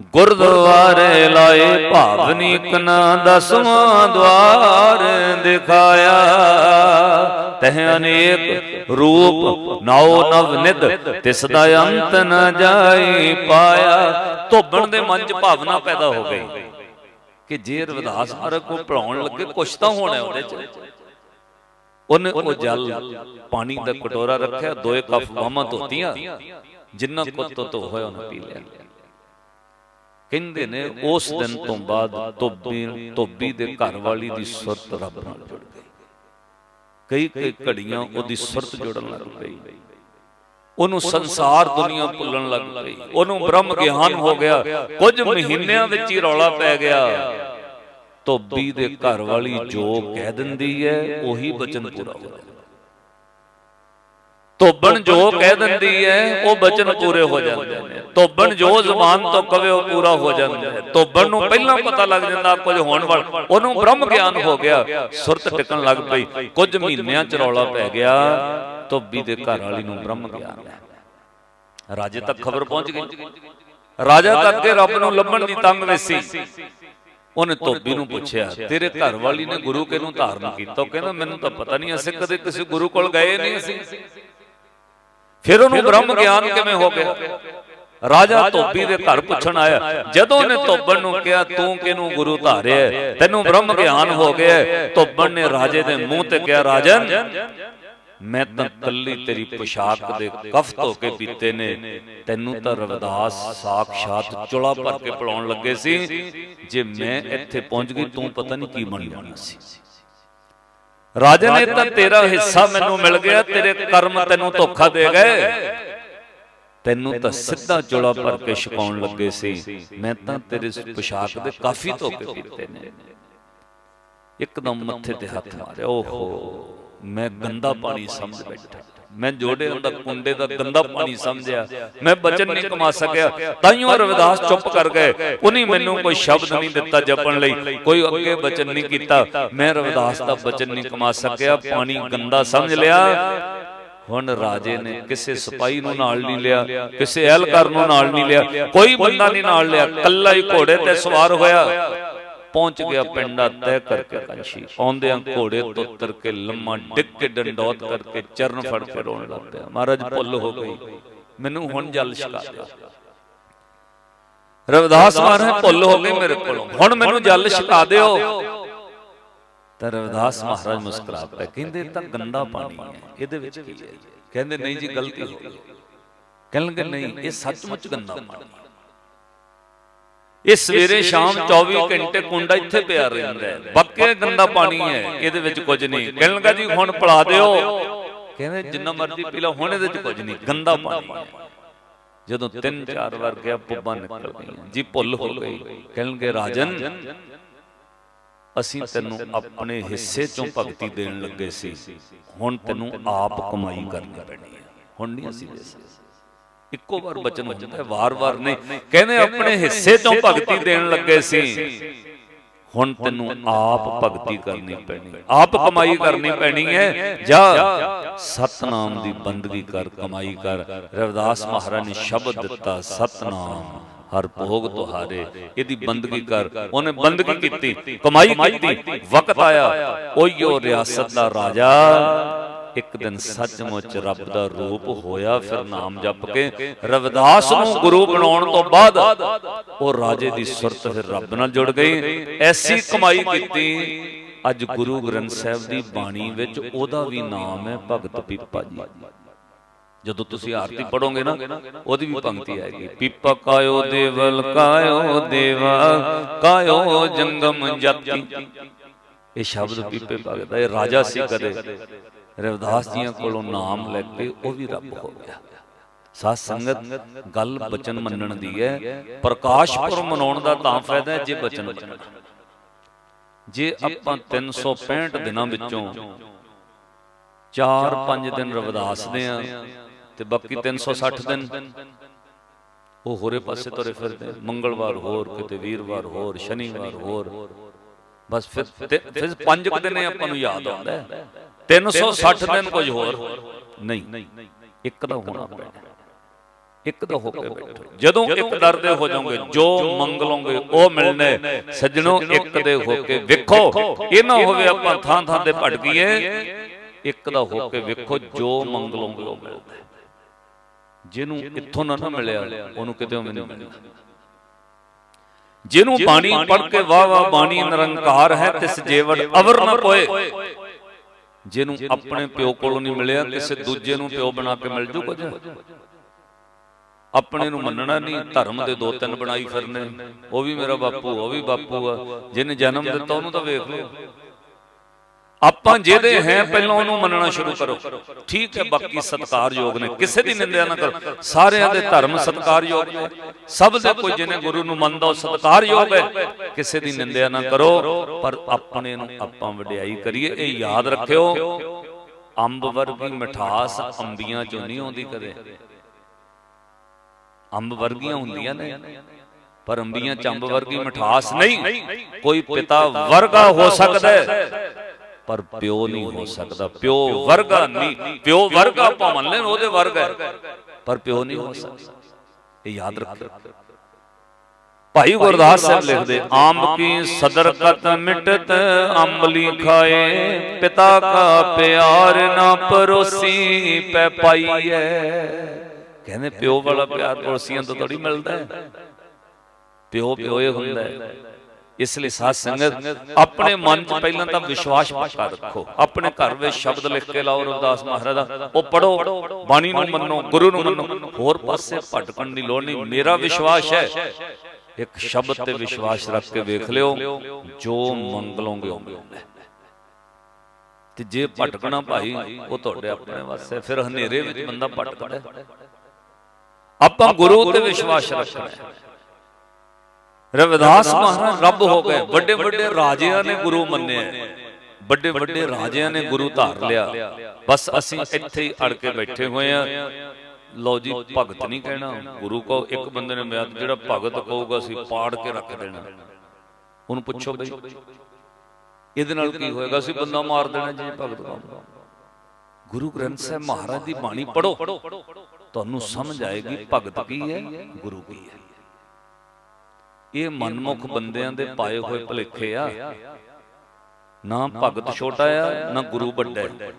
ਗੁਰਦੁਆਰੇ ਲਾਏ ਭਾਵਨੀਕ ਨਾ ਦਸਵਾਂ ਦਵਾਰ ਦਿਖਾਇਆ। ਤਹ ਅਨੇਕ ਰੂਪ ਨਾਉ ਨਵ ਨਿਦ ਤਿਸ ਦਾ ਅੰਤ ਨ ਜਾਈ ਪਾਇਆ। ਧੋਬਣ ਦੇ ਮਨ 'ਚ ਭਾਵਨਾ ਪੈਦਾ ਹੋ ਗਈ ਕਿ ਜੇ ਰਵਿਦਾਸ ਹਰ ਕੋ ਪੜਾਉਣ ਲੱਗੇ, ਕੁਛ ਤਾਂ ਹੋਣਾ ਉਹਦੇ 'ਚ। ਉਹਨੇ ਉਹ ਜਲ ਪਾਣੀ ਦਾ ਕਟੋਰਾ ਰੱਖਿਆ, ਦੋਏ ਕੱਪ ਬਾਹਾਂ ਧੋਤੀਆਂ, ਜਿੰਨਾ ਕੁੱਤ ਤੋਂ ਹੋਇਆ ਉਹਨੇ ਪੀ ਲਿਆ। ਕਹਿੰਦੇ ਨੇ ਉਸ ਦਿਨ ਤੋਂ ਬਾਅਦ ਧੋਬੀ ਧੋਬੀ ਦੇ ਘਰ ਵਾਲੀ ਦੀ ਸੁਰਤ ਰੱਬ ਨਾਲ ਜੁੜ ਗਈ। ਕਈ ਕਈ ਘੜੀਆਂ ਉਹਦੀ ਸੁਰਤ ਜੁੜਨ ਲੱਗ ਪਈ। ਉਹਨੂੰ ਸੰਸਾਰ ਦੁਨੀਆ ਭੁੱਲਣ ਲੱਗ ਪਈ। ਉਹਨੂੰ ਬ੍ਰਹਮ ਗਿਆਨ ਹੋ ਗਿਆ। ਕੁਝ ਮਹੀਨਿਆਂ ਵਿੱਚ ਹੀ ਰੌਲਾ ਪੈ ਗਿਆ। ਧੋਬੀ ਦੇ ਘਰ ਵਾਲੀ ਜੋ ਕਹਿ ਦਿੰਦੀ ਹੈ ਉਹੀ ਬਚਨ ਪੂਰਾ ਹੋ ਜਾਂਦਾ। ਧੋਬਣ ਜੋ ਕਹਿ ਦਿੰਦੀ ਹੈ ਉਹ ਬਚਨ ਪੂਰੇ ਹੋ ਜਾਂਦੇ ਨੇ। ਧੋਬਣ ਜੋ ਜ਼ਬਾਨ ਤੋਂ ਕਵੇ ਉਹ ਪੂਰਾ ਹੋ ਜਾਂਦਾ ਹੈ ਧੋਬਣ ਨੂੰ ਪਹਿਲਾਂ ਪਤਾ ਲੱਗ ਜਾਂਦਾ ਕੁਝ ਹੋਣ ਵਾਲਾ। ਉਹਨੂੰ ਬ੍ਰਹਮ ਗਿਆਨ ਹੋ ਗਿਆ ਸੁਰਤ ਟਿਕਣ ਲੱਗ ਪਈ। ਕੁਝ ਮਹੀਨਿਆਂ ਚ ਰੌਲਾ ਪੈ ਗਿਆ ਧੋਬੀ ਦੇ ਘਰ ਵਾਲੀ ਨੂੰ ਬ੍ਰਹਮ ਗਿਆਨ ਹੈ। ਰਾਜੇ ਤੱਕ ਖਬਰ ਪਹੁੰਚ ਗਈ। ਰਾਜਾ ਤੱਕ ਕੇ ਰੱਬ ਨੂੰ ਲੱਭਣ ਦੀ ਤੰਗ ਵੇਸੀ ਉਹਨੇ ਧੋਬੀ ਨੂੰ ਪੁੱਛਿਆ ਤੇਰੇ ਘਰ ਵਾਲੀ ਨੇ ਗੁਰੂ ਕੇ ਨੂੰ ਧਾਰਨ ਕੀਤਾ ਉਹ ਕਹਿੰਦਾ ਮੈਨੂੰ ਤਾਂ ਪਤਾ ਨਹੀਂ ਅਸੀਂ ਕਦੇ ਕਿਸੇ ਗੁਰੂ ਕੋਲ ਗਏ ਨਹੀਂ ਅਸੀਂ ਫਿਰ ਉਹਨੂੰ ਬ੍ਰਹਮ ਗਿਆਨ ਕਿਵੇਂ ਹੋ ਗਿਆ? ਰਾਜਾ ਧੋਬੀ ਦੇ ਘਰ ਪੁੱਛਣ ਆਇਆ ਜਦੋਂ ਉਹਨੇ ਧੋਬਣ ਨੂੰ ਕਿਹਾ ਤੂੰ ਕਿਨੂੰ ਗੁਰੂ ਧਾਰਿਆ? ਤੈਨੂੰ ਬ੍ਰਹਮ ਗਿਆਨ ਹੋ ਗਿਆ। ਧੋਬਣ ਨੇ ਰਾਜੇ ਦੇ ਮੂੰਹ ਤੇ ਕਿਹਾ ਰਾਜਨ ਮੈਂ ਤਾਂ ਕੱਲੀ ਤੇਰੀ ਪੋਸ਼ਾਕ ਦੇ ਕਫ ਧੋ ਕੇ ਪੀਤੇ ਨੇ। ਤੈਨੂੰ ਤਾਂ ਰਵਿਦਾਸ ਸਾਖਸ਼ਾਤ ਚੁਲਾ ਭਰ ਕੇ ਪਲਾਉਣ ਲੱਗੇ ਸੀ। ਜੇ ਮੈਂ ਇੱਥੇ ਪਹੁੰਚ ਗਈ ਤੂੰ ਪਤਾ ਨਹੀਂ ਕੀ ਬਣ ਜਾਣਾ ਸੀ। ਰਾਜਨ ਨੇ ਤਾਂ ਤੇਰਾ ਹਿੱਸਾ ਮੈਨੂੰ ਮਿਲ ਗਿਆ ਤੇਰੇ ਕਰਮ ਤੈਨੂੰ ਧੋਖਾ ਦੇ ਗਏ। ਤੈਨੂੰ ਤਾਂ ਸਿੱਧਾ ਚੁਲਾ ਭਰ ਕੇ ਛਕਾਉਣ ਲੱਗੇ ਸੀ। ਮੈਂ ਤਾਂ ਤੇਰੇ ਪੋਸ਼ਾਕ ਦੇ ਕਾਫੀ ਧੋਕੇ ਪੀਤੇ ਨੇ। ਇੱਕਦਮ ਮੱਥੇ ਤੇ ਹੱਥ ਮਾਰਿਆ ਓਹੋ ਮੈਂ ਗੰਦਾ ਪਾਣੀ ਸਮਝ ਬੈਠਾ। ਮੈਂ ਜੋੜੇ ਹੁੰਦਾ ਕੁੰਡੇ ਦਾ ਗੰਦਾ ਪਾਣੀ ਸਮਝਿਆ। ਮੈਂ ਬਚਨ ਨਹੀਂ ਕਮਾ ਸਕਿਆ। ਤਾਈਓ ਰਵਿਦਾਸ ਚੁੱਪ ਕਰ ਗਏ। ਉਨੀ ਮੈਨੂੰ ਕੋਈ ਸ਼ਬਦ ਨਹੀਂ ਦਿੱਤਾ ਜਪਣ ਲਈ। ਕੋਈ ਅੱਗੇ ਬਚਨ ਨਹੀਂ ਕੀਤਾ। ਮੈਂ ਰਵਿਦਾਸ ਦਾ ਬਚਨ ਨਹੀਂ ਕਮਾ ਸਕਿਆ। ਪਾਣੀ ਗੰਦਾ ਸਮਝ ਲਿਆ। ਹੁਣ ਰਾਜੇ ਨੇ ਕਿਸੇ ਸਿਪਾਹੀ ਨੂੰ ਨਾਲ ਨਹੀਂ ਲਿਆ। ਕਿਸੇ ਅਹਿਲਕਾਰ ਨੂੰ ਨਾਲ ਨਹੀਂ ਲਿਆ। ਕੋਈ ਬੰਦਾ ਨਹੀਂ ਨਾਲ ਲਿਆ। ਕੱਲਾ ਹੀ ਘੋੜੇ ਤੇ ਸਵਾਰ ਹੋਇਆ। ਪਹੁੰਚ ਗਿਆ ਪਿੰਡਾ ਤੈ ਕਰਕੇ ਕੰਸ਼ੀ ਆਉਂਦਿਆਂ ਘੋੜੇ ਤੋਂ ਉਤਰ ਕੇ ਲੰਮਾ ਡਿੱਗ ਕੇ ਡੰਡੌਤ ਕਰਕੇ ਚਰਨ ਫੜ ਕੇ ਰੋਣ ਲੱਗ ਪਿਆ। ਮਹਾਰਾਜ ਭੁੱਲ ਹੋ ਗਈ। ਮੈਨੂੰ ਹੁਣ ਜਲ ਛਕਾ ਦਿਓ। ਰਵਿਦਾਸ ਮਹਾਰਾਜ ਭੁੱਲ ਹੋ ਗਈ ਮੇਰੇ ਕੋਲੋਂ। ਹੁਣ ਮੈਨੂੰ ਜਲ ਛਕਾ ਦਿਓ। ਤਾਂ ਰਵਿਦਾਸ ਮਹਾਰਾਜ ਮੁਸਕਰਾ ਪਏ ਕਹਿੰਦੇ ਤਾਂ ਗੰਦਾ ਪਾਣੀ ਹੈ। ਇਹਦੇ ਵਿੱਚ ਕੀ ਹੈ? ਕਹਿੰਦੇ ਨਹੀਂ ਜੀ ਗਲਤੀ ਹੋ ਗਈ। ਕਹਿੰਦੇ ਨਹੀਂ ਇਹ ਸੱਚਮੁੱਚ ਗੰਦਾ ਪਾਣੀ ਹੈ। ਇਹ ਸਵੇਰੇ ਸ਼ਾਮ 24 ਘੰਟੇ ਕੁੰਡਾ ਇੱਥੇ ਪਿਆ ਰਹਿੰਦਾ ਹੈ। ਬੱਕੇ ਗੰਦਾ ਪਾਣੀ ਹੈ ਇਹਦੇ ਵਿੱਚ ਕੁਝ ਨਹੀਂ। ਕਹਿਣ ਲੱਗਾ ਜੀ ਹੁਣ ਪਿਲਾ ਦਿਓ। ਕਹਿੰਦੇ ਜਿੰਨਾ ਮਰਜ਼ੀ ਪੀ ਲਓ ਹੁਣ ਇਹਦੇ ਵਿੱਚ ਕੁਝ ਨਹੀਂ। ਗੰਦਾ ਪਾਣੀ ਹੈ। ਜਦੋਂ ਤਿੰਨ ਚਾਰ ਵਾਰ ਗਿਆ ਪੁੱਬਾਂ ਨਿਕਲ ਗਈਆਂ। ਜੀ ਭੁੱਲ ਹੋ ਗਈ। ਕਹਿਣਗੇ ਰਾਜਨ ਅਸੀਂ ਤੈਨੂੰ ਆਪਣੇ ਹਿੱਸੇ ਚੋਂ ਭਗਤੀ ਦੇਣ ਲੱਗੇ ਸੀ। ਹੁਣ ਤੈਨੂੰ ਆਪ ਕਮਾਈ ਕਰਨੀ ਪੈਣੀ ਹੈ। ਹੁਣ ਨਹੀਂ ਅਸੀਂ ਦੇ ਸਕਦੇ। ਇੱਕੋ ਵਾਰ ਬਚਨ ਹੋ ਜਾਂਦਾ ਹੈ ਵਾਰ-ਵਾਰ ਨਹੀਂ। ਕਹਿੰਦੇ ਆਪਣੇ ਹਿੱਸੇ ਚੋਂ ਭਗਤੀ ਦੇਣ ਲੱਗੇ ਸੀ। ਹੁਣ ਤੈਨੂੰ ਆਪ ਭਗਤੀ ਕਰਨੀ ਪੈਣੀ। ਆਪ ਕਮਾਈ ਕਰਨੀ ਪੈਣੀ ਹੈ। ਜਾ। ਸਤਨਾਮ ਦੀ ਬੰਦਗੀ ਕਰ ਕਮਾਈ ਕਰ। ਰਵਿਦਾਸ ਮਹਾਰਾਜ ਨੇ ਸ਼ਬਦ ਦਿੱਤਾ ਸਤਨਾਮ ਹਰ ਭੋਗ ਤੁਹਾਰੇ। ਇਹਦੀ ਬੰਦਗੀ ਕਰ। ਉਹਨੇ ਬੰਦਗੀ ਕੀਤੀ। ਕਮਾਈ ਕੀਤੀ। ਵਕਤ ਆਇਆ। ਓਯੋ ਰਿਆਸਤ ਦਾ ਰਾਜਾ। ਇੱਕ ਦਿਨ ਸੱਚਮੁੱਚ ਰੱਬ ਦਾ ਰੂਪ ਹੋਇਆ ਫਿਰ ਨਾਮ ਜਪ ਕੇ ਰਵਿਦਾਸ ਨੂੰ ਗੁਰੂ ਬਣਾਉਣ ਤੋਂ ਬਾਅਦ ਉਹ ਰਾਜੇ ਦੀ ਸੁਰਤ ਫਿਰ ਰੱਬ ਨਾਲ ਜੁੜ ਗਈ ਐਸੀ ਕਮਾਈ ਕੀਤੀ। ਅੱਜ ਗੁਰੂ ਗ੍ਰੰਥ ਸਾਹਿਬ ਦੀ ਬਾਣੀ ਵਿੱਚ ਉਹਦਾ ਵੀ ਨਾਮ ਹੈ ਭਗਤ ਪੀਪਾ ਜੀ। ਜਦੋਂ ਤੁਸੀਂ ਆਰਤੀ ਪੜੋਗੇ ਨਾ ਉਹਦੀ ਵੀ ਪੰਕਤੀ ਆਏਗੀ। ਪੀਪਾ ਕਾਇਓ ਦੇਵਲ ਕਾਇਓ ਦੇਵਾ ਕਾਇਓ ਜੰਗਮ ਜਪਤੀ ਇਹ ਸ਼ਬਦ ਪੀਪੇ ਭਗਤ ਦਾ ਇਹ ਰਾਜਾ ਸੀ ਕਦੇ। ਰਵਿਦਾਸ ਜੀਆਂ ਕੋਲੋਂ ਨਾਮ ਲੈ ਕੇ ਉਹ ਵੀ ਰੱਬ ਹੋ ਗਿਆ। ਸਾਧ ਸੰਗਤ, ਗੱਲ ਬਚਨ ਮੰਨਣ ਦੀ ਹੈ ਪ੍ਰਕਾਸ਼ਪੁਰ ਮਨਾਉਣ ਦਾ ਤਾਂ ਫਾਇਦਾ ਹੈ, ਜੇ ਬਚਨ ਮੰਨਣਾ। ਜੇ ਆਪਾਂ 365 ਦਿਨਾਂ ਵਿੱਚੋਂ 4-5 ਦਿਨ ਰਵਿਦਾਸ ਦੇ ਆ ਤੇ ਬਾਕੀ 360 ਦਿਨ ਉਹ ਹੋਰੇ ਪਾਸੇ ਤੁਰੇ ਫਿਰਦੇ, ਮੰਗਲਵਾਰ ਹੋਰ, ਕਿਤੇ ਵੀਰਵਾਰ ਹੋਰ, ਸ਼ਨੀਵਾਰ ਹੋਰ ਬਸ ਫਿਰ ਤੇ- ਫਿਰ ਪੰਜ ਕੁ ਦਿਨ ਆਪਾਂ ਨੂੰ ਯਾਦ ਆਉਂਦਾ ਹੈ। 360 ਦਿਨ ਕੁਝ ਹੋਰ। ਨਹੀਂ। ਇੱਕ ਦਾ ਹੋਣਾ ਪੈਣਾ। ਇੱਕ ਦਾ ਹੋ ਕੇ ਬੈਠੋ। ਜਦੋਂ ਇੱਕ ਦਰ ਦੇ ਹੋ ਜਾਓਗੇ ਜੋ ਮੰਗ ਲਓਗੇ ਉਹ ਮਿਲਣੇ। ਸੱਜਣੋ ਇੱਕ ਦੇ ਹੋ ਕੇ ਵੇਖੋ। ਇਹ ਨਾ ਹੋਵੇ ਆਪਾਂ ਥਾਂ ਥਾਂ ਤੇ ਭਟਕੀਏ। ਇੱਕ ਦਾ ਹੋ ਕੇ ਵੇਖੋ ਜੋ ਮੰਗ ਲਓਗੇ ਉਹ ਮਿਲਦਾ। ਜਿਹਨੂੰ ਇੱਥੋਂ ਨਾ ਨਾ ਮਿਲਿਆ ਉਹਨੂੰ ਕਿਤੇ ਵੀ ਨਹੀਂ ਮਿਲਣਾ ਜਿਹਨੂੰ ਬਾਣੀ ਪੜ ਕੇ ਵਾਹ ਵਾਹ ਬਾਣੀ ਨਿਰੰਕਾਰ ਹੈ ਤਿਸ ਜੇਵੜ ਅਵਰ ਨਾ ਕੋਏ ਜਿਹਨੂੰ ਆਪਣੇ ਪਿਓ ਕੋਲੋਂ ਨਹੀਂ ਮਿਲਿਆ ਕਿਸੇ ਦੂਜੇ ਨੂੰ ਪਿਓ ਬਣਾ ਕੇ ਮਿਲ ਜੂ ਕੁਝ? ਆਪਣੇ ਨੂੰ ਮੰਨਣਾ ਨਹੀਂ ਧਰਮ ਦੇ ਦੋ ਤਿੰਨ ਬਣਾਈ ਫਿਰਨੇ। ਉਹ ਵੀ ਮੇਰਾ ਬਾਪੂ ਉਹ ਵੀ ਬਾਪੂ ਆ। ਜਿਹਨੇ ਜਨਮ ਦਿੱਤਾ ਉਹਨੂੰ ਤਾਂ ਵੇਖ ਲਓ। ਆਪਾਂ ਜਿਹਦੇ ਹੈ ਪਹਿਲਾਂ ਉਹਨੂੰ ਮੰਨਣਾ ਸ਼ੁਰੂ ਕਰੋ। ਠੀਕ ਹੈ ਬਾਕੀ ਸਤਕਾਰਯੋਗ ਨੇ। ਕਿਸੇ ਦੀ ਨਿੰਦਿਆ ਨਾ ਕਰੋ। ਸਾਰਿਆਂ ਦੇ ਧਰਮ ਸਤਕਾਰਯੋਗ ਨੇ। ਸਭ ਦੇ ਕੋਈ ਜਿਹਨੇ ਗੁਰੂ ਨੂੰ ਮੰਨਦਾ ਉਹ ਸਤਕਾਰਯੋਗ ਹੈ। ਕਿਸੇ ਦੀ ਨਿੰਦਿਆ ਨਾ ਕਰੋ। ਪਰ ਆਪਣੇ ਨੂੰ ਆਪਾਂ ਵਡਿਆਈ ਕਰੀਏ। ਇਹ ਯਾਦ ਰੱਖਿਓ। ਅੰਬ ਵਰਗੀ ਮਿਠਾਸ ਅੰਬੀਆਂ ਚੋਂ ਨਹੀਂ ਆਉਂਦੀ ਕਦੇ। ਅੰਬ ਵਰਗੀਆਂ ਹੁੰਦੀਆਂ ਨੇ। ਪਰ ਅੰਬੀਆਂ ਚ ਅੰਬ ਵਰਗੀ ਮਿਠਾਸ ਨਹੀਂ। ਕੋਈ ਪਿਤਾ ਵਰਗਾ ਹੋ। ਸਕਦਾ ਹੈ। ਪਰ ਪਿਓ ਨਹੀਂ ਹੋ ਸਕਦਾ। ਪਿਓ ਵਰਗਾ ਨਹੀਂ ਪਿਓ ਵਰਗਾ ਮੰਨ ਲੈਣ ਉਹਦੇ ਵਰਗਾ ਪਰ ਪਿਓ ਨਹੀਂ ਹੋ ਸਕਦਾ। ਇਹ ਯਾਦ ਰੱਖੋ ਭਾਈ ਗੁਰਦਾਸ ਸਾਹਿਬ ਲਿਖਦੇ ਆਂਬ ਕੀ ਸਦਰਕਤ ਮਿਟਤ ਅੰਬਲੀ ਖਾਏ ਪਿਤਾ ਕਾ ਪਿਆਰ ਨਾ ਪਰੋਸੀ ਪੈ ਪਾਈਐ। ਕਹਿੰਦੇ ਪਿਓ ਵਾਲਾ ਪਿਆਰ ਪੜੋਸੀਆਂ ਤੋਂ ਥੋੜੀ ਮਿਲਦਾ ਹੈ। ਪਿਓ ਪਿਓ ਹੀ ਹੁੰਦਾ ਹੈ। ਇਸ ਲਈ ਸਾਧ ਸੰਗਤ, ਆਪਣੇ ਮਨ 'ਚ ਪਹਿਲਾਂ ਤਾਂ ਵਿਸ਼ਵਾਸ ਪੱਕਾ ਰੱਖੋ। ਆਪਣੇ ਘਰ ਵਿੱਚ ਸ਼ਬਦ ਲਿਖ ਕੇ ਲਾਓ ਰਵਿਦਾਸ ਮਹਾਰਾਜ ਦਾ। ਉਹ ਪੜੋ ਬਾਣੀ ਨੂੰ ਮੰਨੋ, ਗੁਰੂ ਨੂੰ ਮੰਨੋ। ਹੋਰ ਪਾਸੇ ਭਟਕਣ ਦੀ ਲੋੜ ਨਹੀਂ। ਮੇਰਾ ਵਿਸ਼ਵਾਸ ਹੈ। ਇੱਕ ਸ਼ਬਦ ਤੇ ਵਿਸ਼ਵਾਸ ਰੱਖ ਕੇ ਵੇਖ ਲਿਓ, ਜੋ ਮੰਗ ਲਓਗੇ ਉਹ ਮਿਲਦਾ ਤੇ ਜੇ ਭਟਕਣਾ ਭਾਈ, ਉਹ ਤੁਹਾਡੇ ਆਪਣੇ ਵਾਸਤੇ ਫਿਰ ਹਨੇਰੇ ਵਿੱਚ ਬੰਦਾ ਭਟਕਦਾ ਆਪਾਂ ਗੁਰੂ ਤੇ ਵਿਸ਼ਵਾਸ ਰੱਖਣਾ ਰਵਿਦਾਸ ਮਹਾਰਾਜ ਰੱਬ ਹੋ ਗਏ। ਵੱਡੇ ਵੱਡੇ ਰਾਜਿਆਂ ਨੇ ਗੁਰੂ ਮੰਨਿਆ ਵੱਡੇ ਵੱਡੇ ਰਾਜਿਆਂ ਨੇ ਗੁਰੂ ਧਾਰ ਲਿਆ। ਬਸ ਅਸੀਂ ਇੱਥੇ ਹੀ ਅੜ ਕੇ ਬੈਠੇ ਹੋਏ ਆ। ਲਓ ਜੀ ਭਗਤ ਨਹੀਂ ਕਹਿਣਾ। ਗੁਰੂ ਕੋ ਇੱਕ ਬੰਦੇ ਨੇ ਮਿਆਦ ਜਿਹੜਾ ਭਗਤ ਕਹੂਗਾ ਅਸੀਂ ਪਾੜ ਕੇ ਰੱਖ ਦੇਣਾ। ਉਹਨੂੰ ਪੁੱਛੋ ਬਈ। ਇਹਦੇ ਨਾਲ ਕੀ ਹੋਏਗਾ? ਅਸੀਂ ਬੰਦਾ ਮਾਰ ਦੇਣਾ ਜੀ ਭਗਤ ਕਹੂਗਾ ਗੁਰੂ ਗ੍ਰੰਥ ਸਾਹਿਬ ਮਹਾਰਾਜ ਦੀ ਬਾਣੀ ਪੜੋ ਤੁਹਾਨੂੰ ਸਮਝ ਆਏਗੀ ਭਗਤ ਕੀ ਹੈ? ਗੁਰੂ ਕੀ ਹੈ? ਇਹ ਮਨਮੁਖ ਬੰਦਿਆਂ ਦੇ ਪਾਏ ਹੋਏ ਭੁਲੇਖੇ ਆ। ਨਾ ਭਗਤ ਛੋਟਾ ਆ ਨਾ ਗੁਰੂ ਵੱਡਾ ਹੈ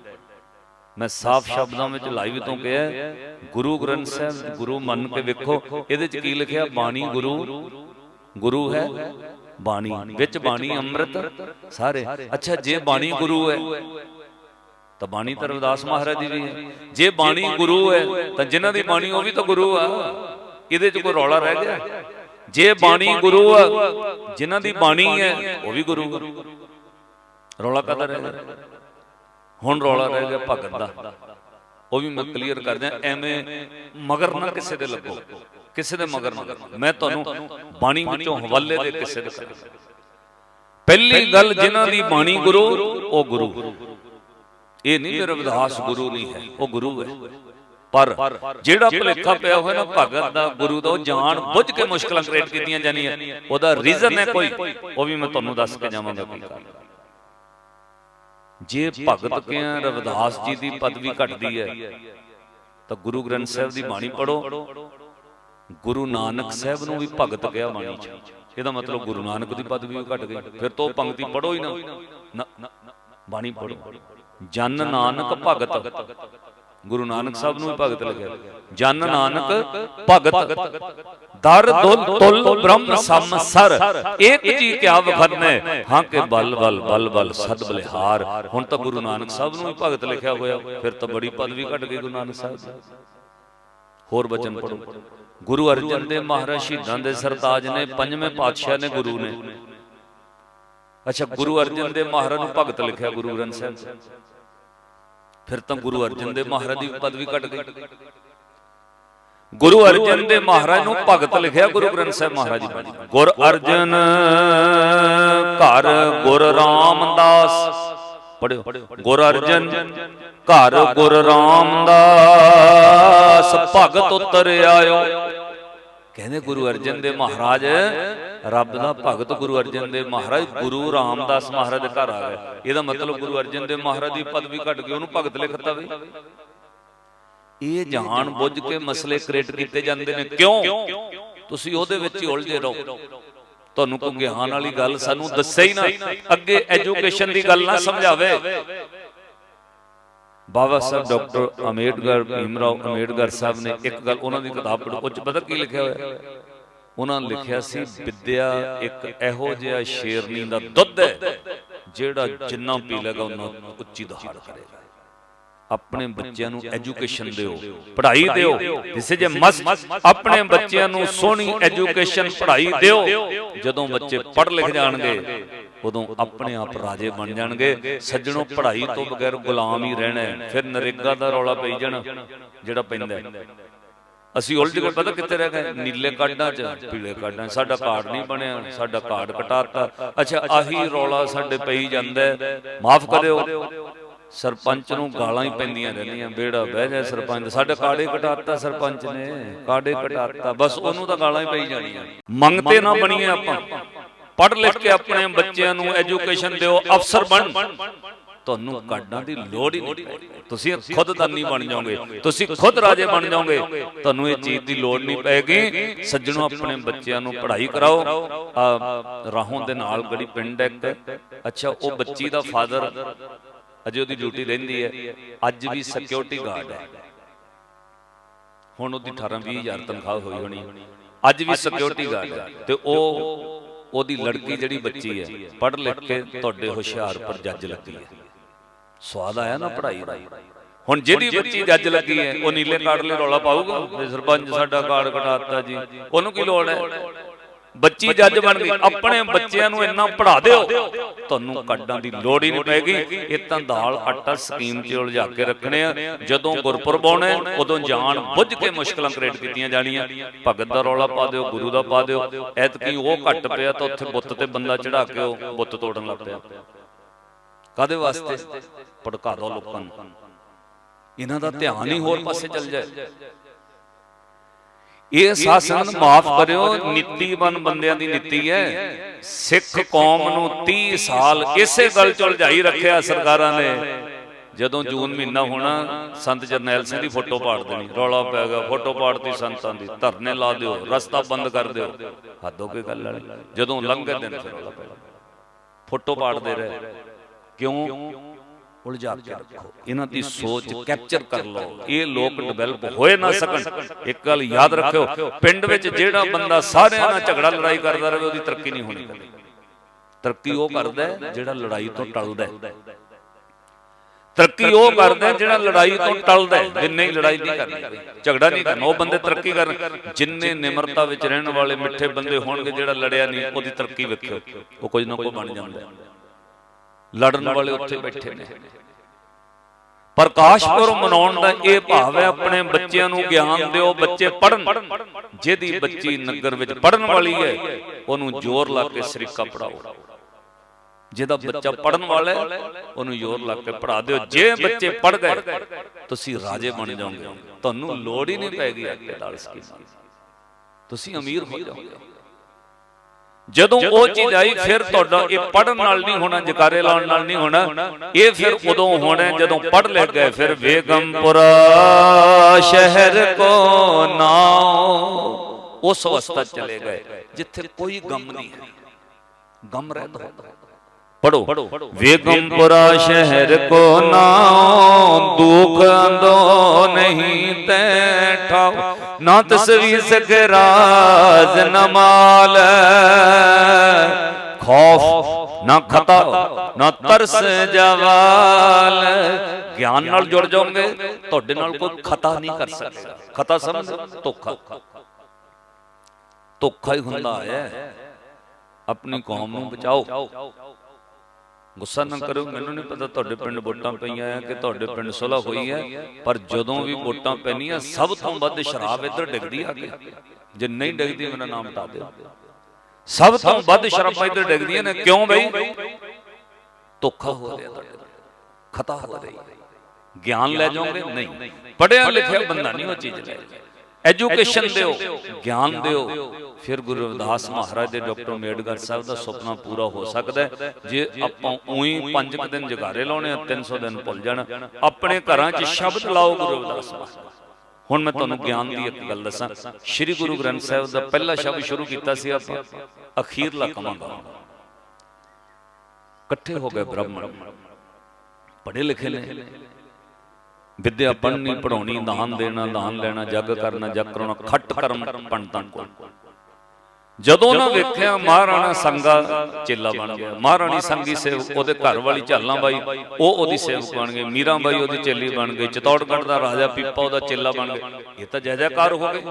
ਮੈਂ ਸਾਫ਼ ਸ਼ਬਦਾਂ ਵਿੱਚ ਲਾਈਵ ਤੋਂ ਕਿਹਾ ਗੁਰੂ ਗ੍ਰੰਥ ਸਾਹਿਬ ਗੁਰੂ ਮੰਨ ਕੇ ਵੇਖੋ ਇਹਦੇ ਚ ਕੀ ਲਿਖਿਆ ਬਾਣੀ ਗੁਰੂ ਗੁਰੂ ਹੈ ਬਾਣੀ ਵਿੱਚ ਬਾਣੀ ਅੰਮ੍ਰਿਤ ਸਾਰੇ। ਅੱਛਾ ਜੇ ਬਾਣੀ ਗੁਰੂ ਹੈ ਤਾਂ ਬਾਣੀ ਤਾਂ ਰਵਿਦਾਸ ਮਹਾਰਾਜ ਦੀ ਵੀ ਹੈ। ਜੇ ਬਾਣੀ ਗੁਰੂ ਹੈ ਤਾਂ ਜਿਨ੍ਹਾਂ ਦੀ ਬਾਣੀ ਉਹ ਵੀ ਤਾਂ ਗੁਰੂ ਆ। ਇਹਦੇ 'ਚ ਕੋਈ ਰੌਲਾ ਰਹਿ ਗਿਆ? ਜੇ ਬਾਣੀ ਗੁਰੂ ਆ ਜਿਨ੍ਹਾਂ ਦੀ ਬਾਣੀ ਹੈ ਉਹ ਵੀ ਗੁਰੂ ਰੌਲਾ ਕਦਾ ਰਹਿ ਗਿਆ ਹੁਣ ਰੌਲਾ ਰਹਿ ਗਿਆ ਭਗਤ ਦਾ। ਉਹ ਵੀ ਮੈਂ ਕਲੀਅਰ ਕਰ ਦਿਆਂ ਐਵੇਂ ਮਗਰ ਨਾ ਕਿਸੇ ਦੇ ਲੱਗੋ। ਕਿਸੇ ਦੇ ਮਗਰ ਨਾ। ਮੈਂ ਤੁਹਾਨੂੰ ਬਾਣੀ ਵਿੱਚੋਂ ਹਵਾਲੇ ਦੇ ਕਿਸੇ ਦੇ ਕਰਾਂ। ਪਹਿਲੀ ਗੱਲ ਜਿਨ੍ਹਾਂ ਦੀ ਬਾਣੀ ਗੁਰੂ ਉਹ ਗੁਰੂ। ਇਹ ਨਹੀਂ ਕਿ ਰਵਿਦਾਸ ਗੁਰੂ ਨਹੀਂ ਹੈ ਉਹ ਗੁਰੂ ਹੈ। ਪਰ ਜਿਹੜਾ ਭੁਲੇਖਾ ਪਿਆ ਹੋਇਆ ਨਾ ਭਗਤ ਦਾ ਗੁਰੂ ਦਾ ਉਹ ਜਾਣ ਬੁੱਝ ਕੇ ਮੁਸ਼ਕਲਾਂ ਕ੍ਰੀਏਟ ਕੀਤੀਆਂ ਜਾਣੀਆਂ ਉਹਦਾ ਰੀਜ਼ਨ ਹੈ ਕੋਈ ਉਹ ਵੀ ਮੈਂ ਤੁਹਾਨੂੰ ਦੱਸ ਕੇ ਜਾਵਾਂਗਾ ਕੀ ਕਾਰਨ। ਜੇ ਭਗਤ ਕਿਆ ਰਵਿਦਾਸ ਜੀ ਦੀ ਪਦਵੀ ਘਟਦੀ ਹੈ ਤਾਂ ਗੁਰੂ ਗ੍ਰੰਥ ਸਾਹਿਬ ਦੀ ਬਾਣੀ ਪੜੋ ਗੁਰੂ ਨਾਨਕ ਸਾਹਿਬ ਨੂੰ ਵੀ ਭਗਤ ਕਿਹਾ ਬਾਣੀ 'ਚ। ਇਹਦਾ ਮਤਲਬ ਗੁਰੂ ਨਾਨਕ ਦੀ ਪਦਵੀ ਵੀ ਘਟ ਗਈ। ਫਿਰ ਤੋਂ ਪੰਕਤੀ ਪੜੋ ਹੀ ਨਾ। ਬਾਣੀ ਪੜੋ ਜਨ ਨਾਨਕ ਭਗਤ। ਗੁਰੂ ਨਾਨਕ ਸਾਹਿਬ ਨੂੰ ਵੀ ਭਗਤ ਲਿਖਿਆ ਜਨ ਨਾਨਕ ਭਗਤ। ਦਰ ਦੁਲ ਤੁਲ ਬ੍ਰਹਮ ਸਮ ਸਰ। ਇੱਕ ਜੀ ਕਿਆ ਵਖਰਨੇ ਹਾਂ ਕੇ ਬਲ ਬਲ ਬਲ ਬਲ ਸਦ ਬਲਿਹਾਰ। ਹੁਣ ਤਾਂ ਗੁਰੂ ਨਾਨਕ ਸਾਹਿਬ ਨੂੰ ਵੀ ਭਗਤ ਲਿਖਿਆ ਹੋਇਆ। ਫਿਰ ਤਾਂ ਬੜੀ ਪਦਵੀ ਘਟ ਗਈ ਗੁਰੂ ਨਾਨਕ ਸਾਹਿਬ ਦੀ। ਹੋਰ ਬਚਨ ਪੜੋ ਗੁਰੂ ਅਰਜਨ ਦੇਵ ਮਹਾਰਾਜ ਸ਼ਹੀਦਾਂ ਦੇ ਸਰਤਾਜ ਨੇ ਪੰਜਵੇਂ ਪਾਤਸ਼ਾਹ ਨੇ ਗੁਰੂ ਨੇ। ਅੱਛਾ ਗੁਰੂ ਅਰਜਨ ਦੇਵ ਮਹਾਰਾਜ ਨੂੰ ਭਗਤ ਲਿਖਿਆ ਗੁਰੂ ਗ੍ਰੰਥ ਸਾਹਿਬ। ਫਿਰ ਤਾਂ ਗੁਰੂ ਅਰਜਨ ਦੇਵ ਮਹਾਰਾਜ ਦੀ ਪਦਵੀ ਘਟ ਗਈ। ਗੁਰੂ ਅਰਜਨ ਦੇਵ ਮਹਾਰਾਜ ਨੂੰ ਭਗਤ ਲਿਖਿਆ ਗੁਰੂ ਗ੍ਰੰਥ ਸਾਹਿਬ ਮਹਾਰਾਜ ਜੀ ਗੁਰ ਅਰਜਨ ਘਰ ਗੁਰ ਰਾਮਦਾਸ। ਪੜਿਓ ਗੁਰ ਅਰਜਨ ਘਰ ਗੁਰ ਰਾਮਦਾਸ। ਭਗਤ ਉਤਰ ਆਇਓ ਕਹਿੰਦੇ ਗੁਰੂ ਅਰਜਨ ਦੇਵ ਮਹਾਰਾਜ ਰੱਬ ਦਾ ਭਗਤ ਗੁਰੂ ਅਰਜਨ ਦੇਵ ਮਹਾਰਾਜ, ਗੁਰੂ ਰਾਮਦਾਸ ਮਹਾਰਾਜ ਦੇ ਘਰ ਆ ਗਏ। ਇਹਦਾ ਮਤਲਬ ਗੁਰੂ ਅਰਜਨ ਦੇਵ ਮਹਾਰਾਜ ਦੀ ਪਦਵੀ ਘਟ ਗਈ, ਉਹਨੂੰ ਭਗਤ ਲਿਖਤਾ ਵੇ। ਇਹ ਜਾਣ ਬੁੱਝ ਕੇ ਮਸਲੇ ਕ੍ਰੀਏਟ ਕੀਤੇ ਜਾਂਦੇ ਨੇ। ਕਿਉਂ? ਤੁਸੀਂ ਉਹਦੇ ਵਿੱਚ ਹੀ ਉਲਝੇ ਰਹੋ। ਤੁਹਾਨੂੰ ਕੋਈ ਗਿਆਨ ਵਾਲੀ ਗੱਲ ਸਾਨੂੰ ਦੱਸੇ ਹੀ ਨਾ। ਅੱਗੇ ਐਜੂਕੇਸ਼ਨ ਦੀ ਗੱਲ ਨਾ ਸਮਝਾਵੇ। ਬਾਬਾ ਸਾਹਿਬ ਡਾਕਟਰ ਅੰਬੇਡਕਰ ਭੀਮਰਾਓ ਅੰਬੇਡਕਰ ਸਾਹਿਬ ਨੇ ਇੱਕ ਗੱਲ, ਉਹਨਾਂ ਦੀ ਕਿਤਾਬ ਪੜ੍ਹੋ। ਉਹ ਪਤਾ ਕੀ ਲਿਖਿਆ ਹੋਇਆ? ਉਹਨਾਂ ਲਿਖਿਆ ਸੀ, ਵਿਦਿਆ ਇੱਕ ਇਹੋ ਜਿਹਾ ਸ਼ੇਰਨੀ ਦਾ ਦੁੱਧ ਹੈ, ਜਿਹੜਾ ਜਿੰਨਾ ਪੀ ਲੇਗਾ ਉਹਨਾਂ ਉੱਚੀ ਦਹਾੜ ਕਰੇਗਾ। ਆਪਣੇ ਬੱਚਿਆਂ ਨੂੰ ਐਜੂਕੇਸ਼ਨ ਦਿਓ, ਪੜ੍ਹਾਈ ਦਿਓ ਜਿਸੇ ਜੇ ਮਸਟ ਆਪਣੇ ਬੱਚਿਆਂ ਨੂੰ ਸੋਹਣੀ ਐਜੂਕੇਸ਼ਨ, ਪੜ੍ਹਾਈ ਦਿਓ। ਜਦੋਂ ਬੱਚੇ ਪੜ੍ਹ ਲਿਖ ਜਾਣਗੇ, ਉਦੋਂ ਆਪਣੇ ਆਪ ਰਾਜੇ ਬਣ ਜਾਣਗੇ। ਸੱਜਣੋਂ, ਪੜ੍ਹਾਈ ਤੋਂ ਬਗੈਰ ਗੁਲਾਮ ਹੀ ਰਹਿਣਾ ਫਿਰ ਨਰੇਗਾ ਦਾ ਰੌਲਾ ਪਈ ਜਾਣਾ, ਜਿਹੜਾ ਪੈਂਦਾ ਅਸੀਂ ਉਲਝ ਕੇ ਪਤਾ ਕਿੱਥੇ ਰਹਿ ਗਏ? ਨੀਲੇ ਕਾਰਡਾਂ 'ਚ ਪੀਲੇ ਕਾਰਡਾਂ 'ਚ। ਸਾਡਾ ਕਾਰਡ ਨਹੀਂ ਬਣਿਆ। ਸਾਡਾ ਕਾਰਡ ਕਟਾਤਾ। ਅੱਛਾ ਆਹੀ ਰੌਲਾ ਸਾਡੇ ਪਈ ਜਾਂਦਾ ਮਾਫ ਕਰਿਓ। ਸਰਪੰਚ ਨੂੰ ਗਾਲਾਂ ਹੀ ਪੈਂਦੀਆਂ ਰਹਿੰਦੀਆਂ। ਬੇੜਾ ਬਹਿ ਜਾ ਸਰਪੰਚ। ਸਾਡਾ ਕਾੜੇ ਕਟਾਤਾ ਸਰਪੰਚ ਨੇ। ਕਾੜੇ ਕਟਾਤਾ। ਬਸ ਉਹਨੂੰ ਤਾਂ ਗਾਲਾਂ ਹੀ ਪਈ ਜਾਣੀਆਂ। ਮੰਗਤੇ ਨਾ ਬਣੀਏ ਆਪਾਂ। ਪੜ੍ਹ ਲਿਖ ਕੇ ਆਪਣੇ ਬੱਚਿਆਂ ਨੂੰ ਐਜੂਕੇਸ਼ਨ ਦਿਓ। ਅਫਸਰ ਬਣ। ਤੁਹਾਨੂੰ ਕਾਢਾਂ ਦੀ ਲੋੜ ਹੀ ਨਹੀਂ। ਤੁਸੀਂ ਖੁਦ ਦਾਨੀ ਬਣ ਜਾਓਗੇ। ਤੁਸੀਂ ਖੁਦ ਰਾਜੇ ਬਣ ਜਾਓਗੇ। ਤੁਹਾਨੂੰ ਇਹ ਚੀਜ਼ ਦੀ ਲੋੜ ਨਹੀਂ ਪੈਗੀ। ਸੱਜਣੋ ਆਪਣੇ ਬੱਚਿਆਂ ਨੂੰ ਪੜ੍ਹਾਈ ਕਰਾਓ। ਆ ਰਾਹੋਂ ਦੇ ਨਾਲ ਗੜੀ ਪਿੰਡ ਇੱਕ। ਅੱਛਾ ਉਹ ਬੱਚੀ ਦਾ ਫਾਦਰ ਅਜੇ ਉਹਦੀ ਡਿਊਟੀ ਰਹਿੰਦੀ ਹੈ। ਅੱਜ ਵੀ ਸਿਕਿਉਰਿਟੀ ਗਾਰਡ ਹੈ। ਹੁਣ ਉਹਦੀ 18 20000 ਤਨਖਾਹ ਹੋਈ ਹੋਣੀ। ਅੱਜ ਵੀ ਸਿਕਿਉਰਿਟੀ ਗਾਰਡ ਹੈ। ਤੇ ਉਹ ਉਹਦੀ ਲੜਕੀ ਜਿਹੜੀ ਬੱਚੀ ਹੈ ਪੜ੍ਹ ਲਿਖ ਕੇ ਤੁਹਾਡੇ ਹੁਸ਼ਿਆਰਪੁਰ ਜੱਜ ਲੱਗੀ ਹੈ ਸਵਾਦ ਆਇਆ ਨਾ ਪੜ੍ਹਾਈ ਦਾ? ਹੁਣ ਜਿਹਦੀ ਬੱਚੀ ਜੱਜ ਲੱਗੀ ਹੈ ਉਹ ਨੀਲੇ ਕਾਰਡ ਲਈ ਰੌਲਾ ਪਾਊਗਾ? ਵੀ ਸਰਪੰਚ ਸਾਡਾ ਕਾਰਡ ਕਟਾਤਾ ਜੀ। ਉਹਨੂੰ ਕੀ ਲੋੜ ਹੈ? ਬੱਚੀ ਜੱਜ ਬਣ ਗਈ। ਆਪਣੇ ਬੱਚਿਆਂ ਨੂੰ ਇੰਨਾ ਪੜ੍ਹਾ ਦਿਓ। ਤੁਹਾਨੂੰ ਕਾਢਾਂ ਦੀ ਲੋੜ ਹੀ ਨਹੀਂ ਪੈਗੀ। ਇਹ ਤਾਂ ਦਾਲ ਆਟਾ ਸਕੀਮ 'ਚ ਉਲਝਾ ਕੇ ਰੱਖਣੇ ਆ। ਜਦੋਂ ਗੁਰਪੁਰਬ ਆਉਣਾ ਉਦੋਂ ਜਾਣ ਬੁੱਝ ਕੇ ਮੁਸ਼ਕਲਾਂ ਕ੍ਰੀਏਟ ਕੀਤੀਆਂ ਜਾਣੀਆਂ। ਭਗਤ ਦਾ ਰੌਲਾ ਪਾ ਦਿਓ ਗੁਰੂ ਦਾ ਪਾ ਦਿਓ। ਐਤਕੀ ਉਹ ਘੱਟ ਪਿਆ ਤਾਂ ਉੱਥੇ ਬੁੱਤ ਤੇ ਬੰਦਾ ਚੜਾ ਕੇ ਉਹ ਬੁੱਤ ਤੋੜਨ ਲੱਗ ਪਿਆ। ਕਾਦੇ ਵਾਸਤੇ? ਭੜਕਾ ਦੋ ਲੋਕਾਂ ਨੂੰ। ਇਹਨਾਂ ਦਾ ਧਿਆਨ ਹੀ ਹੋਰ ਪਾਸੇ ਚੱਲ ਜਾਏ। ਇਹ ਸਾਸਨ ਮਾਫ ਕਰਿਓ ਨੀਤੀਵਾਨ ਬੰਦਿਆਂ ਦੀ ਨੀਤੀ ਹੈ। ਸਿੱਖ ਕੌਮ ਨੂੰ 30 ਸਾਲ ਇਸੇ ਗੱਲ ਚ ਉਲਝਾਈ ਰੱਖਿਆ ਸਰਕਾਰਾਂ ਨੇ। ਜਦੋਂ ਜੂਨ ਮਹੀਨਾ ਹੋਣਾ ਸੰਤ ਜਰਨੈਲ ਸਿੰਘ ਦੀ ਫੋਟੋ ਪਾੜ ਦੇਣੀ ਰੌਲਾ ਪੈ ਗਿਆ ਫੋਟੋ ਪਾੜਤੀ ਸੰਤਾਂ ਦੀ। ਧਰਨੇ ਲਾ ਦਿਓ ਰਸਤਾ ਬੰਦ ਕਰ ਦਿਓ। ਹੱਦੋਂ ਕੋਈ ਗੱਲ ਵਾਲੀ। ਜਦੋਂ ਲੰਘੇ ਦਿਨ ਫਿਰ ਰੌਲਾ ਪੈ ਫੋਟੋ ਪਾੜਦੇ ਰਹੇ। ਕਿਉਂ? ਉਲਝਾ ਕੇ ਰੱਖੋ। ਇਹਨਾਂ ਦੀ ਸੋਚ ਕੈਪਚਰ ਕਰ ਲਓ। ਇਹ ਲੋਕ ਡਿਵੈਲਪ ਹੋਏ ਨਾ ਸਕਣ। ਇੱਕ ਗੱਲ ਯਾਦ ਰੱਖਿਓ ਪਿੰਡ ਵਿੱਚ ਜਿਹੜਾ ਬੰਦਾ ਸਾਰਿਆਂ ਨਾਲ ਝਗੜਾ ਲੜਾਈ ਕਰਦਾ ਰਹੇ ਉਹਦੀ ਤਰੱਕੀ ਨਹੀਂ ਹੋਣੀ ਤਰੱਕੀ ਉਹ ਕਰਦਾ ਹੈ ਜਿਹੜਾ ਲੜਾਈ ਤੋਂ ਟਲਦਾ ਹੈ। ਤਰੱਕੀ ਉਹ ਕਰਦਾ ਹੈ ਜਿਹੜਾ ਲੜਾਈ ਤੋਂ ਟਲਦਾ ਹੈ। ਵੀ ਨਹੀਂ ਲੜਾਈ ਨਹੀਂ ਕਰਨੀ। ਝਗੜਾ ਨਹੀਂ ਕਰਨਾ। ਉਹ ਬੰਦੇ ਤਰੱਕੀ ਕਰਨ। ਜਿੰਨੇ ਨਿਮਰਤਾ ਵਿੱਚ ਰਹਿਣ ਵਾਲੇ ਮਿੱਠੇ ਬੰਦੇ ਹੋਣਗੇ ਜਿਹੜਾ ਲੜਿਆ ਨਹੀਂ ਉਹਦੀ ਤਰੱਕੀ ਵੇਖਿਓ। ਉਹ ਕੁਝ ਨਾ ਕੁਝ ਬਣ ਜਾਂਦਾ ਹੈ। ਲੜਨ ਵਾਲੇ ਉੱਥੇ ਬੈਠੇ ਨੇ। ਪ੍ਰਕਾਸ਼ਪੁਰ ਮਨਾਉਣ ਦਾ ਇਹ ਭਾਵ ਹੈ ਆਪਣੇ ਬੱਚਿਆਂ ਨੂੰ ਗਿਆਨ ਦਿਓ ਬੱਚੇ ਪੜਨ ਜਿਹਦੀ ਬੱਚੀ ਨਗਰ ਵਿੱਚ ਪੜਨ ਵਾਲੀ ਹੈ ਉਹਨੂੰ ਜ਼ੋਰ ਲਾ ਕੇ ਸਰੀਕਾ ਪੜਾਓ ਜਿਹਦਾ ਬੱਚਾ ਪੜਨ ਵਾਲਾ ਹੈ ਉਹਨੂੰ ਜ਼ੋਰ ਲਾ ਕੇ ਪੜਾ ਦਿਓ। ਜੇ ਬੱਚੇ ਪੜ ਗਏ ਤੁਸੀਂ ਰਾਜੇ ਬਣ ਜਾਓਗੇ। ਤੁਹਾਨੂੰ ਲੋੜ ਹੀ ਨਹੀਂ ਪੈਗੀ ਅੱਗੇ ਨਾਲ ਸਕੀਮ ਤੁਸੀਂ ਅਮੀਰ ਹੋ ਜਾਓਗੇ। ਜਦੋਂ ਉਹ ਚੀਜ਼ ਆਈ ਫਿਰ ਤੁਹਾਡਾ ਇਹ ਪੜਨ ਨਾਲ ਨਹੀਂ ਹੋਣਾ ਜਕਾਰੇ ਲਾਉਣ ਨਾਲ ਨਹੀਂ ਹੋਣਾ। ਇਹ ਫਿਰ ਉਦੋਂ ਹੋਣਾ ਜਦੋਂ ਪੜ ਲੈ ਗਏ ਫਿਰ ਵੇਗਮਪੁਰਾ ਸ਼ਹਿਰ ਕੋ ਨਾਉ। ਉਸ ਅਵਸਥਾ ਚਲੇ ਗਏ ਜਿੱਥੇ ਕੋਈ ਗਮ ਨਹੀਂ ਹੈ। ਗਮ ਰਹਿਤ ਹੋਤਾ ਪੜੋ ਵੇਗਮਪੁਰਾ ਸ਼ਹਿਰ ਕੋ ਨਾਉ ਦੁਖ ਅੰਦੋ ਨਹੀਂ ਤੈ ਠਾਉ। ਨਾ ਤਸਵੀ ਸਗਰਾਜ ਨਮਾਲ ਖੌਫ। ਨਾ ਖਤਾ। ਨਾ ਤਰਸ ਜਵਾਲ। ਗਿਆਨ ਨਾਲ ਜੁੜ ਜਾਓਗੇ ਤੁਹਾਡੇ ਨਾਲ ਕੋਈ ਖਤਾ ਨਹੀਂ ਕਰ ਸਕਦਾ। ਖਤਾ ਸਮਝ ਧੋਖਾ। ਧੋਖਾ ਹੀ ਹੁੰਦਾ ਹੈ। ਆਪਣੀ ਕੌਮ ਨੂੰ ਬਚਾਓ। ਗੁੱਸਾ ਨਾ ਕਰੋ ਮੈਨੂੰ ਨਹੀਂ ਪਤਾ ਤੁਹਾਡੇ ਪਿੰਡ ਵੋਟਾਂ ਪਈਆਂ ਆ ਕਿ ਤੁਹਾਡੇ ਪਿੰਡ ਸੁਲਹ ਹੋਈ ਹੈ ਪਰ ਜਦੋਂ ਵੀ ਵੋਟਾਂ ਪੈਣੀਆਂ, ਸਭ ਤੋਂ ਵੱਧ ਸ਼ਰਾਬ ਇੱਧਰ ਡਿੱਗਦੀ ਆ ਕੇ ਜੇ ਨਹੀਂ ਡਿੱਗਦੀ, ਮੇਰਾ ਨਾਮ ਬਤਾ ਦਿਓ। ਸਭ ਤੋਂ ਵੱਧ ਸ਼ਰਾਬਾਂ ਇੱਧਰ ਡਿੱਗਦੀਆਂ ਨੇ, ਕਿਉਂ ਬਈ? ਧੋਖਾ ਹੋ ਰਿਹਾ ਤੁਹਾਡੇ ਖਤਾ ਹੋ ਰਹੀ ਗਿਆਨ ਲੈ ਜਾਓਗੇ? ਨਹੀਂ। ਪੜਿਆ ਲਿਖਿਆ ਬੰਦਾ ਨਹੀਂ ਉਹ ਚੀਜ਼ ਲੈ ਐਜੂਕੇਸ਼ਨ ਦਿਓ ਗਿਆਨ ਦਿਓ। ਫਿਰ ਗੁਰੂ ਰਵਿਦਾਸ ਮਹਾਰਾਜ ਦੇ ਡਾਕਟਰ ਮੇਡਗਰ ਸਾਹਿਬ ਦਾ ਸੁਪਨਾ ਪੂਰਾ ਹੋ ਸਕਦਾ ਜੇ ਆਪਾਂ ਉਹੀ ਪੰਜ ਕੁ ਦਿਨ ਜਗਾਰੇ ਲਾਉਣੇ ਆ 300 ਦਿਨ ਭੁੱਲ ਜਾਣਾ ਆਪਣੇ ਘਰਾਂ 'ਚ ਸ਼ਬਦ ਲਾਓ ਗੁਰੂ ਰਵਿਦਾਸ ਮਹਾਰਾਜ। ਹੁਣ ਮੈਂ ਤੁਹਾਨੂੰ ਗਿਆਨ ਦੀ ਇੱਕ ਗੱਲ ਦੱਸਾਂ। ਸ੍ਰੀ ਗੁਰੂ ਗ੍ਰੰਥ ਸਾਹਿਬ ਦਾ ਪਹਿਲਾ ਸ਼ਬਦ ਸ਼ੁਰੂ ਕੀਤਾ ਸੀ ਆਪਾਂ ਅਖੀਰਲਾ ਕਵਾਂਗਾ ਇਕੱਠੇ ਹੋ ਗਏ ਬ੍ਰਾਹਮਣ ਪੜ੍ਹੇ ਲਿਖੇ ਨੇ। ਵਿਦਿਆ ਪੜ੍ਹਨੀ ਪੜਾਉਣੀ ਦਾਨ ਦੇਣਾ ਦਾਨ ਲੈਣਾ ਜੱਗ ਕਰਨਾ ਜੱਗ ਕਰਾਉਣਾ ਖੱਟ ਕਰਮ ਪੰਡਤਾਂ ਕੋਲ। ਜਦੋਂ ਉਹਨਾਂ ਵੇਖਿਆ ਮਹਾਰਾਣਾ ਸੰਗਾ ਚੇਲਾ ਬਣ ਗਿਆ। ਮਹਾਰਾਣੀ ਸੰਗੀ ਸੇਵ ਉਹਦੇ ਘਰ ਵਾਲੀ ਝਾਲਾਂ ਬਾਈ ਉਹ ਉਹਦੀ ਸੇਵਕ ਬਣ ਗਈ ਮੀਰਾ ਬਾਈ ਉਹਦੀ ਚੇਲੀ ਬਣ ਗਈ ਚਤੌੜਗੜ੍ਹ ਦਾ ਰਾਜਾ ਪੀਪਾ ਉਹਦਾ ਚੇਲਾ ਬਣ ਗਿਆ। ਇਹ ਤਾਂ ਜੈ ਜੈਕਾਰ ਹੋ ਗਏ।